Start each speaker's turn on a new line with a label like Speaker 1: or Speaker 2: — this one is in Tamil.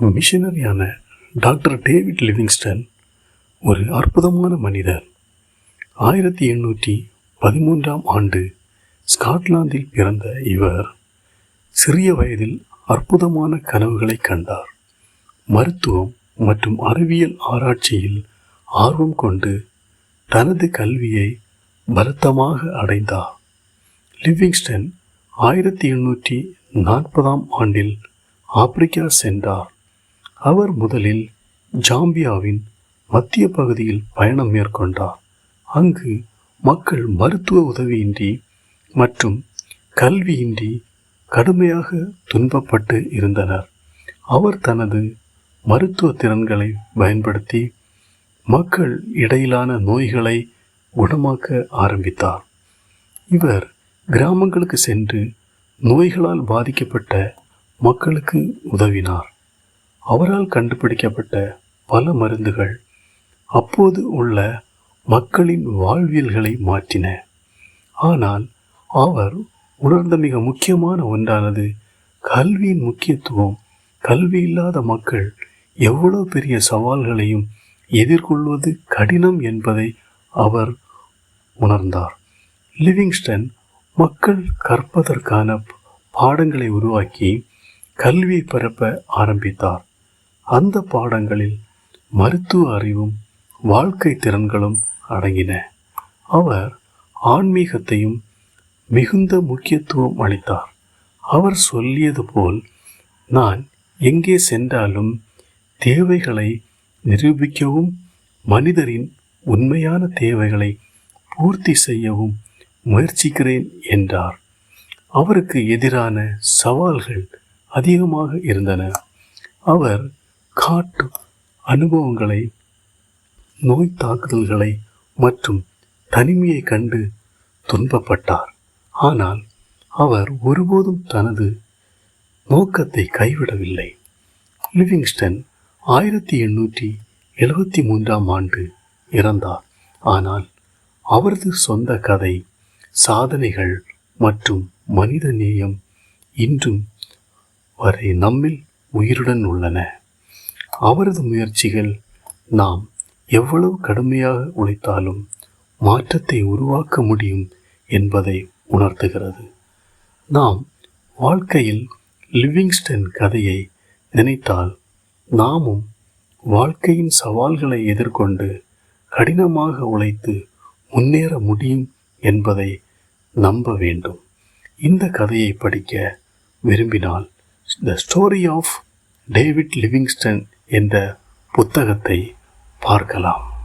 Speaker 1: மிஷினரியான டாக்டர் டேவிட் லிவிங்ஸ்டன் ஒரு அற்புதமான மனிதர். ஆயிரத்தி எண்ணூற்றி பதிமூன்றாம் ஆண்டு ஸ்காட்லாந்தில் பிறந்த இவர் சிறிய வயதில் அற்புதமான கனவுகளை கண்டார். மருத்துவம் மற்றும் அறிவியல் ஆராய்ச்சியில் ஆர்வம் கொண்டு தனது கல்வியை பலத்தமாக அடைந்தார். லிவிங்ஸ்டன் ஆயிரத்தி எண்ணூற்றி நாற்பதாம் ஆண்டில் ஆப்பிரிக்கா சென்றார். அவர் முதலில் ஜாம்பியாவின் மத்திய பகுதியில் பயணம் மேற்கொண்டார். அங்கு மக்கள் மருத்துவ உதவியின்றி மற்றும் கல்வியின்றி கடுமையாக துன்பப்பட்டு இருந்தனர். அவர் தனது மருத்துவ திறன்களை பயன்படுத்தி மக்கள் இடையிலான நோய்களை குணமாக்க ஆரம்பித்தார். இவர் கிராமங்களுக்கு சென்று நோய்களால் பாதிக்கப்பட்ட மக்களுக்கு உதவினார். அவரால் கண்டுபிடிக்கப்பட்ட பல மருந்துகள் அப்போது உள்ள மக்களின் வாழ்வியல்களை மாற்றின. ஆனால் அவர் உணர்ந்த மிக முக்கியமான ஒன்றானது கல்வியின் முக்கியத்துவம். கல்வி இல்லாத மக்கள் எவ்வளவு பெரிய சவால்களையும் எதிர்கொள்வது கடினம் என்பதை அவர் உணர்ந்தார். லிவிங்ஸ்டன் மக்கள் கற்பதற்கான பாடங்களை உருவாக்கி கல்வியை பரப்ப ஆரம்பித்தார். அந்த பாடங்களில் மருத்துவ அறிவும் வாழ்க்கை திறன்களும் அடங்கின. அவர் ஆன்மீகத்தையும் மிகுந்த முக்கியத்துவம் அளித்தார். அவர் சொல்லியது போல் நான் எங்கே சென்றாலும் தேவைகளை நிரூபிக்கவும் மனிதரின் உண்மையான தேவைகளை பூர்த்தி செய்யவும் முயற்சிக்கிறேன் என்றார். அவருக்கு எதிரான சவால்கள் அதிகமாக இருந்தன. அவர் காட்டு அனுபவங்களை நோய் தாக்குதல்களை மற்றும் தனிமையை கண்டு துன்பப்பட்டார். ஆனால் அவர் ஒருபோதும் தனது நோக்கத்தை கைவிடவில்லை. லிவிங்ஸ்டன் ஆயிரத்தி எண்ணூற்றி எழுபத்தி மூன்றாம் ஆண்டு இறந்தார். ஆனால் அவரது சொந்த கதை சாதனைகள் மற்றும் மனித நேயம் இன்றும் வரை நம்மில் உயிருடன் உள்ளன. அவரது முயற்சிகள் நாம் எவ்வளவு கடுமையாக உழைத்தாலும் மாற்றத்தை உருவாக்க முடியும் என்பதை உணர்த்துகிறது. நாம் வாழ்க்கையில் லிவிங்ஸ்டன் கதையை நினைத்தால் நாமும் வாழ்க்கையின் சவால்களை எதிர்கொண்டு கடினமாக உழைத்து முன்னேற முடியும் என்பதை நம்ப வேண்டும். இந்த கதையை படிக்க விரும்பினால் the story of David Livingstone என்ற புத்தகத்தை பார்க்கலாம்.